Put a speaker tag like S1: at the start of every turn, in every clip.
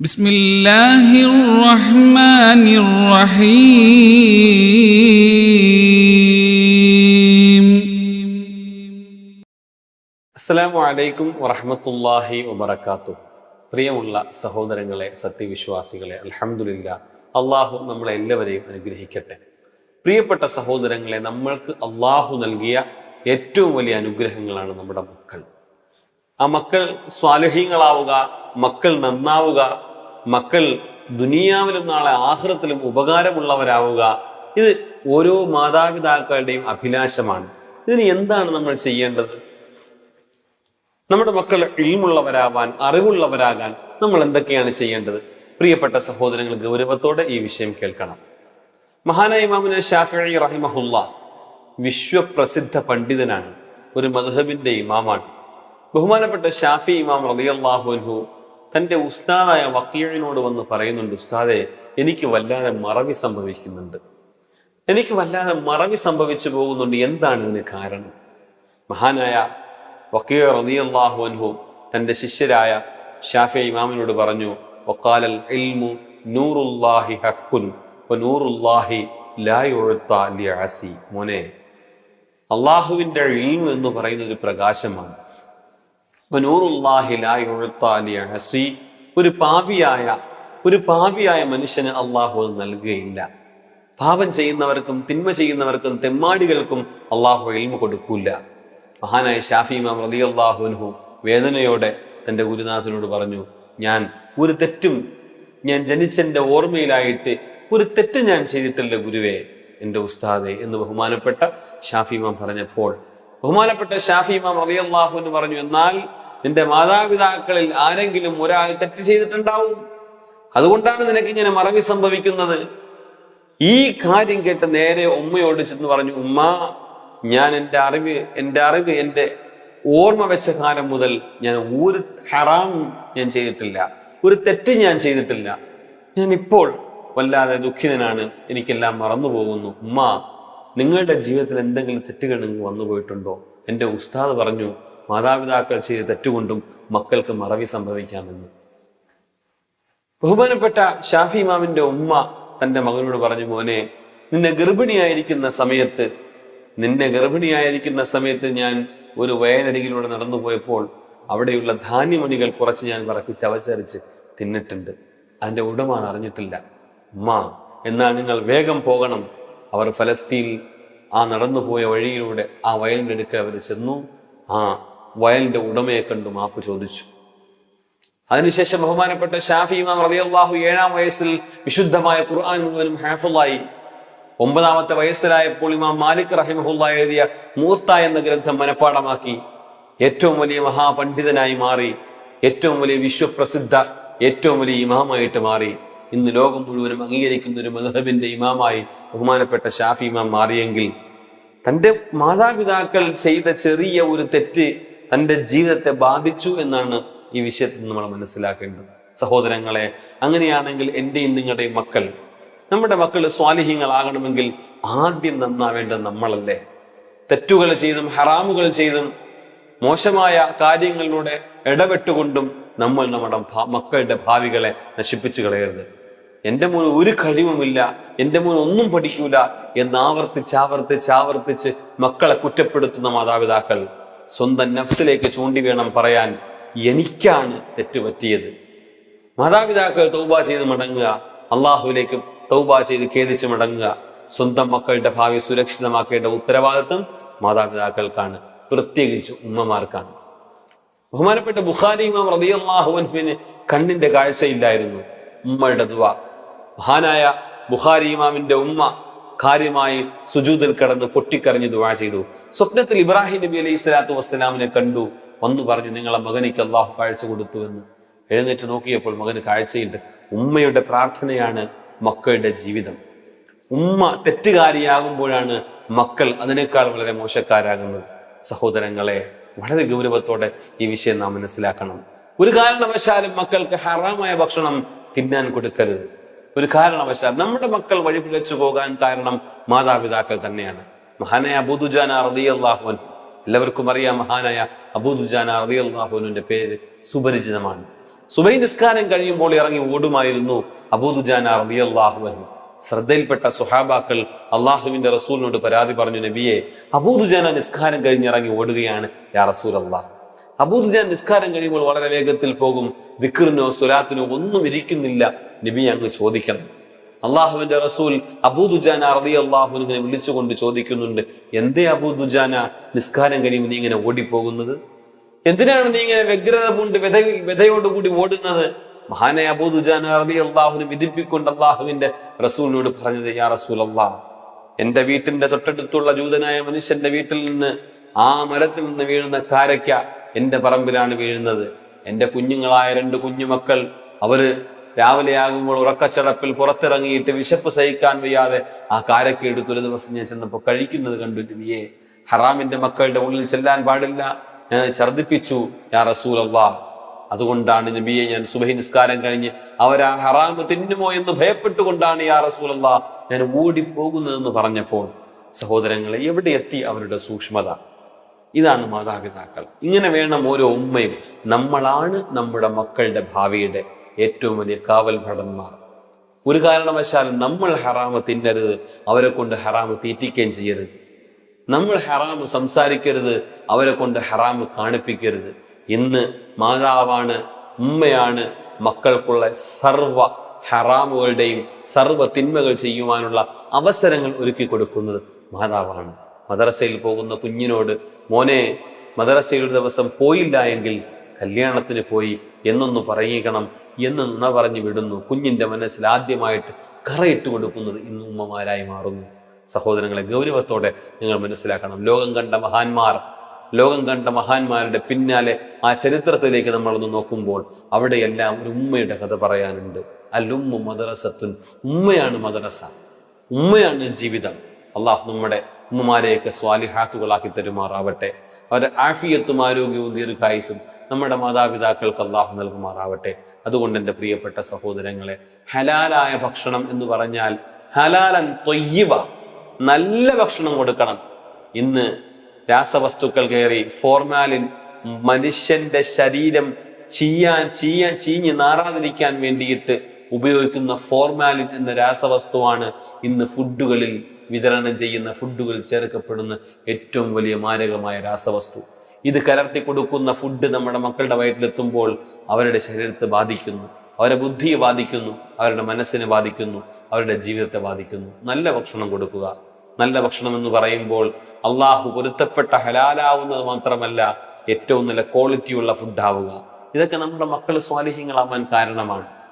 S1: بسم الله الرحمن الرحيم
S2: അസ്സലാമു അലൈക്കും വറഹമത്തല്ലാഹി വബർക്കാത്തു പ്രിയമുള്ള സഹോദരങ്ങളെ സത്യവിശ്വാസികളെ അൽഹംദുലില്ല അള്ളാഹു നമ്മളെ എല്ലാവരെയും അനുഗ്രഹിക്കട്ടെ പ്രിയപ്പെട്ട സഹോദരങ്ങളെ നമ്മൾക്ക് അള്ളാഹു നൽകിയ ഏറ്റവും വലിയ അനുഗ്രഹങ്ങളാണ് നമ്മുടെ മക്കൾ ആ മക്കൾ സ്വാലഹീങ്ങളാവുക മക്കൾ നന്നാവുക മക്കൾ ദുനിയാവിലും നാളെ ആഹ്റത്തിലും ഉപകാരമുള്ളവരാവുക ഇത് ഓരോ മാതാപിതാക്കളുടെയും അഭിലാഷമാണ്. ഇതിന് എന്താണ് നമ്മൾ ചെയ്യേണ്ടത്? നമ്മുടെ മക്കൾ ഇൽമുള്ളവരാവാൻ അറിവുള്ളവരാകാൻ നമ്മൾ എന്തൊക്കെയാണ് ചെയ്യേണ്ടത്? പ്രിയപ്പെട്ട സഹോദരങ്ങൾ ഗൗരവത്തോടെ ഈ വിഷയം കേൾക്കണം. മഹാനായ ഇമാമുന ഷാഫി റഹിമഹുല്ല വിശ്വപ്രസിദ്ധ പണ്ഡിതനാണ്. ഒരു മധുഹബിന്റെ ഇമാമാണ്. ബഹുമാനപ്പെട്ട ഷാഫി ഇമാം റളിയല്ലാഹു അൻഹു തന്റെ ഉസ്താദായ വക്കീഴിനോട് വന്ന് പറയുന്നുണ്ട് ഉസ്താദെ എനിക്ക് വല്ലാതെ മറവി സംഭവിക്കുന്നുണ്ട്. എനിക്ക് വല്ലാതെ മറവി സംഭവിച്ചു പോകുന്നുണ്ട്. എന്താണ് ഇതിന് കാരണം? മഹാനായ വക്കീർ റളിയല്ലാഹു അൻഹു തന്റെ ശിഷ്യരായ ഷാഫി ഇമാമിനോട് പറഞ്ഞു വക്കാലൽ ഇൽമു നൂറുല്ലാഹി ഹക്കുൻ നൂറുല്ലാഹി ലാ ലി ലിഅസി. മോനെ അള്ളാഹുവിന്റെ ഇൽമു എന്ന് പറയുന്ന ഒരു പ്രകാശമാണ്. യുഅത്ത ഒരു പാപിയായ ഒരു പാപിയായ മനുഷ്യന് അള്ളാഹു അത് നൽകുകയില്ല. പാപം ചെയ്യുന്നവർക്കും തിന്മ ചെയ്യുന്നവർക്കും തെമ്മാടികൾക്കും അള്ളാഹു എൽമ കൊടുക്കൂല. മഹാനായ ഷാഫി ഇമാം റലി അള്ളാഹുനഹു വേദനയോടെ തന്റെ ഗുരുനാഥനോട് പറഞ്ഞു ഞാൻ ഒരു തെറ്റും ഞാൻ ജനിച്ചെന്റെ ഓർമ്മയിലായിട്ട് ഒരു തെറ്റ് ഞാൻ ചെയ്തിട്ടില്ല ഗുരുവേ എന്റെ ഉസ്താദെ എന്ന് ബഹുമാനപ്പെട്ട ഷാഫി ഇമാം പറഞ്ഞപ്പോൾ ബഹുമാനപ്പെട്ട ഷാഫി ഇമാം റലി അള്ളാഹു എന്ന് പറഞ്ഞു എന്നാൽ നിന്റെ മാതാപിതാക്കളിൽ ആരെങ്കിലും ഒരാൾ തെറ്റ് ചെയ്തിട്ടുണ്ടാവും? അതുകൊണ്ടാണ് നിനക്ക് ഇങ്ങനെ മറവി സംഭവിക്കുന്നത്. ഈ കാര്യം കേട്ട് നേരെ ഉമ്മയോട് ചെന്ന് പറഞ്ഞു ഉമ്മ ഞാൻ എന്റെ അറിവ് എന്റെ അറിവ് എന്റെ ഓർമ്മ വെച്ച കാലം മുതൽ ഞാൻ ഒരു ഹറാം ഞാൻ ചെയ്തിട്ടില്ല. ഒരു തെറ്റ് ഞാൻ ചെയ്തിട്ടില്ല. ഞാൻ ഇപ്പോൾ വല്ലാതെ ദുഃഖിതനാണ്. എനിക്കെല്ലാം മറന്നു പോകുന്നു. ഉമ്മ നിങ്ങളുടെ ജീവിതത്തിൽ എന്തെങ്കിലും തെറ്റുകൾ നിങ്ങൾക്ക് വന്നു പോയിട്ടുണ്ടോ എന്റെ ഉസ്താദ് പറഞ്ഞു മാതാപിതാക്കൾ ചെയ്ത തെറ്റുകൊണ്ടും മക്കൾക്ക് മറവി സംഭവിക്കാമെന്ന്. ബഹുമാനപ്പെട്ട ഷാഫി ഇമാമിന്റെ ഉമ്മ തന്റെ മകനോട് പറഞ്ഞു മോനെ നിന്നെ ഗർഭിണിയായിരിക്കുന്ന സമയത്ത് നിന്നെ ഗർഭിണിയായിരിക്കുന്ന സമയത്ത് ഞാൻ ഒരു വയലരികിലൂടെ നടന്നു പോയപ്പോൾ അവിടെയുള്ള ധാന്യമണികൾ കുറച്ച് ഞാൻ പറക്കി ചവച്ചരച്ച് തിന്നിട്ടുണ്ട്. അതിന്റെ ഉടമ അറിഞ്ഞിട്ടില്ല. ഉമ്മ എന്നാൽ നിങ്ങൾ വേഗം പോകണം. അവർ ഫലസ്തീനിൽ ആ നടന്നുപോയ വഴിയിലൂടെ ആ വയലിന്റെ അടുക്കൽ അവർ ചെന്നു. ആ വയലിന്റെ ഉടമയെ കണ്ടു മാപ്പ് ചോദിച്ചു. അതിനുശേഷം ബഹുമാനപ്പെട്ട ഷാഫി ഇമാം റളിയല്ലാഹു ഏഴാം വയസ്സിൽ വിശുദ്ധമായ ഖുർആൻ മുഴുവനും ഹാഫുള്ളായി ഒമ്പതാമത്തെ വയസ്സിലായപ്പോൾ ഇമാം മാലിക് റഹിമഹുല്ല എഴുതിയ മൂത്ത എന്ന ഗ്രന്ഥം മനഃപ്പാടമാക്കി ഏറ്റവും വലിയ മഹാപണ്ഡിതനായി മാറി. ഏറ്റവും വലിയ വിശ്വപ്രസിദ്ധ ഏറ്റവും വലിയ ഇമാമായിട്ട് മാറി. ഇന്ന് ലോകം മുഴുവനും അംഗീകരിക്കുന്ന ഒരു മധുഹബിന്റെ ഇമാമായി ബഹുമാനപ്പെട്ട ഷാഫി ഇമാം മാറിയെങ്കിൽ തന്റെ മാതാപിതാക്കൾ ചെയ്ത ചെറിയ ഒരു തെറ്റ് തന്റെ ജീവിതത്തെ ബാധിച്ചു എന്നാണ് ഈ വിഷയത്തിൽ നമ്മൾ മനസ്സിലാക്കേണ്ടത്. സഹോദരങ്ങളെ അങ്ങനെയാണെങ്കിൽ എന്റെയും നിങ്ങളുടെയും മക്കൾ നമ്മുടെ മക്കൾ സ്വാലിഹ്യങ്ങളാകണമെങ്കിൽ ആദ്യം നന്നാവേണ്ടത് നമ്മളല്ലേ? തെറ്റുകൾ ചെയ്തും ഹറാമുകൾ ചെയ്തും മോശമായ കാര്യങ്ങളിലൂടെ ഇടപെട്ടുകൊണ്ടും നമ്മൾ നമ്മുടെ മക്കളുടെ ഭാവികളെ നശിപ്പിച്ചു കളയരുത്. എന്റെ മോൻ ഒരു കഴിവുമില്ല എന്റെ മോൻ ഒന്നും പഠിക്കൂല എന്ന് ആവർത്തിച്ച് ആവർത്തിച്ച് ആവർത്തിച്ച് മക്കളെ കുറ്റപ്പെടുത്തുന്ന മാതാപിതാക്കൾ സ്വന്തം നഫ്സിലേക്ക് ചൂണ്ടി വേണം പറയാൻ എനിക്കാണ് തെറ്റുപറ്റിയത്. മാതാപിതാക്കൾ തൗബ ചെയ്ത് മടങ്ങുക അള്ളാഹുവിലേക്ക് തൗബ ചെയ്ത് ഖേദിച്ച് മടങ്ങുക സ്വന്തം മക്കളുടെ ഭാവി സുരക്ഷിതമാക്കേണ്ട ഉത്തരവാദിത്വം മാതാപിതാക്കൾക്കാണ് പ്രത്യേകിച്ച് ഉമ്മമാർക്കാണ്. ബഹുമാനപ്പെട്ട ബുഖാരി ഇമാം റളിയല്ലാഹുവിന് കണ്ണിന്റെ കാഴ്ചയില്ലായിരുന്നു ഉമ്മയുടെ ദുവ മഹാനായ ബുഖാരി ഇമാമിന്റെ ഉമ്മ കാര്യമായി സുജൂതിൽ കിടന്ന് പൊട്ടിക്കരഞ്ഞ് ദുവാ ചെയ്തു. സ്വപ്നത്തിൽ ഇബ്രാഹിം നബി അലൈഹി സ്വലാത്തു വസ്സലാമിനെ കണ്ടു. വന്നു പറഞ്ഞു നിങ്ങളെ മകനിക്ക് അള്ളാഹു കാഴ്ച കൊടുത്തു എന്ന് എഴുന്നേറ്റ് നോക്കിയപ്പോൾ മകന് കാഴ്ചയുണ്ട്. ഉമ്മയുടെ പ്രാർത്ഥനയാണ് മക്കളുടെ ജീവിതം. ഉമ്മ തെറ്റുകാരിയാകുമ്പോഴാണ് മക്കൾ അതിനേക്കാൾ വളരെ മോശക്കാരാകുന്നത്. സഹോദരങ്ങളെ വളരെ ഗൗരവത്തോടെ ഈ വിഷയം നാം മനസ്സിലാക്കണം. ഒരു കാരണവശാലും മക്കൾക്ക് ഹറാമായ ഭക്ഷണം തിന്നാൻ കൊടുക്കരുത്. ഒരു കാരണവശാൽ നമ്മുടെ മക്കൾ വഴിപിഴച്ചു പോകാൻ കാരണം മാതാപിതാക്കൾ തന്നെയാണ്. മഹാനായ അബൂദുജാന റളിയല്ലാഹു അൻഹു. എല്ലാവർക്കും അറിയാം മഹാനായ അബൂദുജാന റളിയല്ലാഹുവിന്റെ പേര് സുപരിചിതമാണ്. സുബൈ നിസ്കാരം കഴിയുമ്പോൾ ഇറങ്ങി ഓടുമായിരുന്നു അബൂദുജാന റളിയല്ലാഹു അൻഹു. ശ്രദ്ധയിൽപ്പെട്ട സുഹാബാക്കൾ അള്ളാഹുവിന്റെ റസൂലിനോട് പരാതി പറഞ്ഞു നബിയെ അബൂദുജാന നിസ്കാരം കഴിഞ്ഞ് ഇറങ്ങി ഓടുകയാണ് യാ റസൂൽ അള്ളാഹ് അബൂദുജാൻ നിസ്കാരം കഴിയുമ്പോൾ വളരെ വേഗത്തിൽ പോകും. ദിക്കറിനോ സുലാത്തിനോ ഒന്നും ഇരിക്കുന്നില്ല. നബി അങ്ങ് ചോദിക്കണം. അള്ളാഹുവിന്റെ റസൂൽ അബൂദുജാന അറബി അള്ളാഹുവിനെ വിളിച്ചുകൊണ്ട് ചോദിക്കുന്നുണ്ട് എന്തേ അബൂദുജാന നിസ്കാരം കഴിയുമ്പോൾ നീ ഇങ്ങനെ ഓടിപ്പോകുന്നത്? എന്തിനാണ് നീ ഇങ്ങനെ വ്യഗ്രത കൊണ്ട് വ്യത വ്യതയോടുകൂടി ഓടുന്നത്? മഹാനെ അബൂദുജാന അറബി അള്ളാഹുവിനെ വിധിപ്പിക്കൊണ്ട് അള്ളാഹുവിന്റെ റസൂലിനോട് പറഞ്ഞത് യാ റസൂൽ അള്ളാഹ് എന്റെ വീട്ടിന്റെ തൊട്ടടുത്തുള്ള ജൂതനായ മനുഷ്യന്റെ വീട്ടിൽ നിന്ന് ആ മരത്തിൽ നിന്ന് വീഴുന്ന കാരയ്ക്ക എന്റെ പറമ്പിലാണ് വീഴുന്നത്. എന്റെ കുഞ്ഞുങ്ങളായ രണ്ട് കുഞ്ഞുമക്കൾ അവർ രാവിലെയാകുമ്പോൾ ഉറക്കച്ചടപ്പിൽ പുറത്തിറങ്ങിയിട്ട് വിശപ്പ് സഹിക്കാൻ വയ്യാതെ ആ കാരക്ക എടുത്തൊരു ദിവസം ഞാൻ ചെന്നപ്പോൾ കഴിക്കുന്നത് കണ്ടു നബിയെ. ഹറാമിന്റെ മക്കളുടെ ഉള്ളിൽ ചെല്ലാൻ പാടില്ല. ഞാൻ ഛർദിപ്പിച്ചു യാ റസൂൽ അള്ളാ അതുകൊണ്ടാണ് നബിയെ ഞാൻ സുബഹി നിസ്കാരം കഴിഞ്ഞ് അവരാ ഹറാമ് തിന്നുമോ എന്ന് ഭയപ്പെട്ടുകൊണ്ടാണ് യാ റസൂൽ അള്ളാ ഞാൻ ഓടിപ്പോകുന്നതെന്ന് പറഞ്ഞപ്പോൾ സഹോദരങ്ങളെ എവിടെ എത്തി അവരുടെ സൂക്ഷ്മത? ഇതാണ് മാതാപിതാക്കൾ. ഇങ്ങനെ വേണം ഓരോ ഉമ്മയും നമ്മളാണ് നമ്മുടെ മക്കളുടെ ഭാവിയുടെ ഏറ്റവും വലിയ കാവൽ ഭടന്മാർ ഒരു കാരണവശാലും നമ്മൾ ഹറാമ് തിന്നരുത് അവരെ കൊണ്ട് ഹറാമ് തീറ്റിക്കുകയും ചെയ്യരുത്. നമ്മൾ ഹറാമ് സംസാരിക്കരുത് അവരെ കൊണ്ട് ഹറാമ് കാണിപ്പിക്കരുത്. ഇന്ന് മാതാവാണ് ഉമ്മയാണ് മക്കൾക്കുള്ള സർവ ഹറാമുകളുടെയും സർവ തിന്മകൾ ചെയ്യുവാനുള്ള അവസരങ്ങൾ ഒരുക്കി കൊടുക്കുന്നത് മാതാവാണ്. മദ്രസയിൽ പോകുന്ന കുഞ്ഞിനോട് മോനെ മദ്രസയിൽ ദിവസം പോയില്ല എങ്കിൽ കല്യാണത്തിന് പോയി എന്നൊന്ന് പറയിക്കണം എന്ന് നുണ പറഞ്ഞു വിടുന്നു കുഞ്ഞിന്റെ മനസ്സിൽ ആദ്യമായിട്ട് കറയിട്ട് കൊടുക്കുന്നത് ഇന്ന് ഉമ്മമാരായി മാറുന്നു. സഹോദരങ്ങളെ ഗൗരവത്തോടെ നിങ്ങൾ മനസ്സിലാക്കണം. ലോകം കണ്ട മഹാന്മാർ ലോകം കണ്ട മഹാന്മാരുടെ പിന്നാലെ ആ ചരിത്രത്തിലേക്ക് നമ്മളൊന്ന് നോക്കുമ്പോൾ അവിടെയെല്ലാം ഒരു ഉമ്മയുടെ കഥ പറയാനുണ്ട്. അല്ലുമ്മ മദ്രസത്തുൻ ഉമ്മയാണ് മദ്രസ ഉമ്മയാണ് ജീവിതം. അള്ളാഹ് നമ്മുടെ ഉമ്മമാരെയൊക്കെ സ്വാലിഹാത്തുകളാക്കി തരുമാറാവട്ടെ. അവരെ ആഫിയത്തും ആരോഗ്യവും ദീർഘായുസും നമ്മുടെ മാതാപിതാക്കൾക്ക് അള്ളാഹു നൽകുമാറാവട്ടെ. അതുകൊണ്ട് എന്റെ പ്രിയപ്പെട്ട സഹോദരങ്ങളെ ഹലാലായ ഭക്ഷണം എന്ന് പറഞ്ഞാൽ ഹലാലൻ തൊയ്യവ നല്ല ഭക്ഷണം കൊടുക്കണം. ഇന്ന് രാസവസ്തുക്കൾ കയറി ഫോർമാലിൻ മനുഷ്യന്റെ ശരീരം ചീയാൻ ചീയാൻ ചീഞ്ഞ് നാറാതിരിക്കാൻ വേണ്ടിയിട്ട് ഉപയോഗിക്കുന്ന ഫോർമാലിൻ എന്ന രാസവസ്തുവാണ് ഇന്ന് ഫുഡുകളിൽ വിതരണം ചെയ്യുന്ന ഫുഡുകൾ ചേർക്കപ്പെടുന്ന ഏറ്റവും വലിയ മാരകമായ രാസവസ്തു. ഇത് കലർത്തി കൊടുക്കുന്ന ഫുഡ് നമ്മുടെ മക്കളുടെ വയറ്റിലെത്തുമ്പോൾ അവരുടെ ശരീരത്തെ ബാധിക്കുന്നു. അവരുടെ ബുദ്ധിയെ ബാധിക്കുന്നു അവരുടെ മനസ്സിനെ ബാധിക്കുന്നു അവരുടെ ജീവിതത്തെ ബാധിക്കുന്നു. നല്ല ഭക്ഷണം കൊടുക്കുക. നല്ല ഭക്ഷണം എന്ന് പറയുമ്പോൾ അള്ളാഹു പൊരുത്തപ്പെട്ട ഹലാലാവുന്നത് മാത്രമല്ല ഏറ്റവും നല്ല ക്വാളിറ്റിയുള്ള ഫുഡാവുക ഇതൊക്കെ നമ്മുടെ മക്കൾ സ്വാലിഹ്യങ്ങളാവാൻ കാരണമാണ്.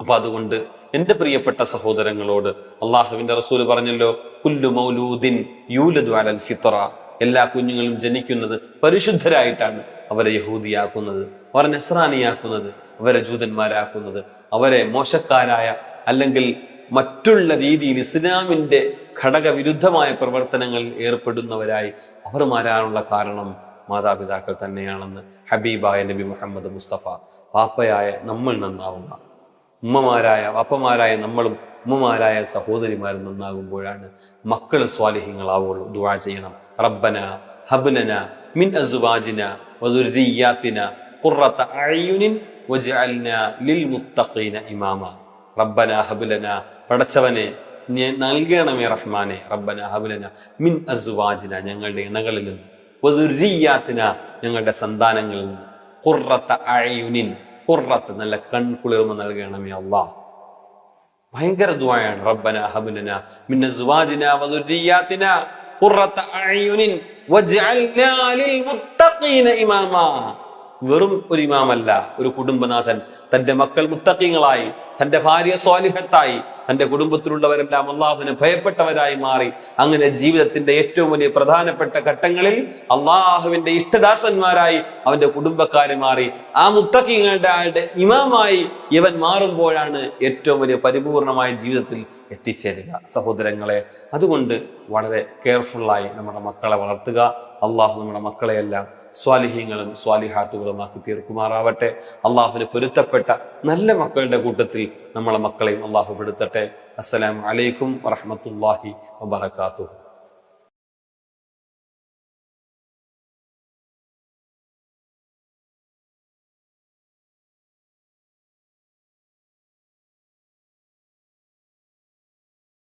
S2: അപ്പൊ അതുകൊണ്ട് എന്റെ പ്രിയപ്പെട്ട സഹോദരങ്ങളോട് അള്ളാഹുവിന്റെ റസൂൽ പറഞ്ഞല്ലോ കുല്ലു മൗലൂദിൻ യൂലദു അലൽ ഫിത്ര എല്ലാ കുഞ്ഞുങ്ങളും ജനിക്കുന്നത് പരിശുദ്ധരായിട്ടാണ് അവരെ യഹൂദിയാക്കുന്നത് അവരെ നെസ്രാനിയാക്കുന്നത് അവരെ ജൂതന്മാരാക്കുന്നത് അവരെ മോശക്കാരായ അല്ലെങ്കിൽ മറ്റുള്ള രീതിയിൽ ഇസ്ലാമിന്റെ ഘടകവിരുദ്ധമായ പ്രവർത്തനങ്ങൾ ഏർപ്പെടുന്നവരായി അവർ മാറാനുള്ള കാരണം മാതാപിതാക്കൾ തന്നെയാണെന്ന് ഹബീബായ നബി മുഹമ്മദ് മുസ്തഫ പാപ്പയായ നമ്മൾ നന്നാവുക. ഉമ്മമാരായ അപ്പമാരായ നമ്മളും ഉമ്മമാരായ സഹോദരിമാരും നന്നാകുമ്പോഴാണ് മക്കൾ സ്വാലിഹ്യങ്ങളാവുള്ളൂ. ദുവാ ചെയ്യണം. റബ്ബന ഹബ്നന മിൻ അസുവാജിന വസുരിയാത്തിന ഖുറത അയ്യുനിൻ വജഅൽന ലിൽ മുത്തഖീന ഇമാമ. റബ്ബന لنا പടച്ചവനെ നൽകണമേ റഹ്മാനെ. റബ്ബന ഹബ്ലന മിൻ അസുവാജിന ഞങ്ങളുടെ ഇണകളിൽ നിന്ന്. വസുരിയാത്തിന ഞങ്ങളുടെ സന്താനങ്ങളിൽ നിന്ന്. ഖുറത അയ്യുനിൻ ഖുറത്ത് നല്ല കൺകുളിർമ നൽകണമേ അള്ളാഹ് ഭയങ്കര ദുആയാണ്. റബ്ബന ഹബ്ലന മിൻ അസ്വാജിന വദുർരിയാത്തിന ഖുറത അയ്യുനിൻ വജ്അൽനാ ലിൽ മുത്തഖീന ഇമാമാ. വെറും ഒരു ഇമാമല്ല ഒരു കുടുംബനാഥൻ. തന്റെ മക്കൾ മുത്തക്കിങ്ങളായി തന്റെ ഭാര്യ സ്വാലിഹത്തായി തന്റെ കുടുംബത്തിലുള്ളവരെല്ലാം അള്ളാഹുവിനെ ഭയപ്പെട്ടവരായി മാറി. അങ്ങനെ ജീവിതത്തിന്റെ ഏറ്റവും വലിയ പ്രധാനപ്പെട്ട ഘട്ടങ്ങളിൽ അള്ളാഹുവിന്റെ ഇഷ്ടദാസന്മാരായി അവന്റെ കുടുംബക്കാരെ മാറി. ആ മുത്തക്കിങ്ങളുടെ ആളുടെ ഇമാമായി ഇവൻ മാറുമ്പോഴാണ് ഏറ്റവും വലിയ പരിപൂർണമായ ജീവിതത്തിൽ എത്തിച്ചേരുക സഹോദരങ്ങളെ. അതുകൊണ്ട് വളരെ കെയർഫുള്ളായി നമ്മുടെ മക്കളെ വളർത്തുക. അള്ളാഹു നമ്മുടെ മക്കളെയെല്ലാം സ്വാലിഹ്യങ്ങളും സ്വാലിഹാത്തുകളുമാക്കി തീർക്കുമാറാവട്ടെ. അള്ളാഹുവിന് പൊരുത്തപ്പെട്ട നല്ല മക്കളുടെ കൂട്ടത്തിൽ നമ്മളെ മക്കളെയും അള്ളാഹു പെടുത്തട്ടെ. അസ്സലാം അലൈക്കും വറഹമത്തല്ലാഹി വബർക്കാത്തു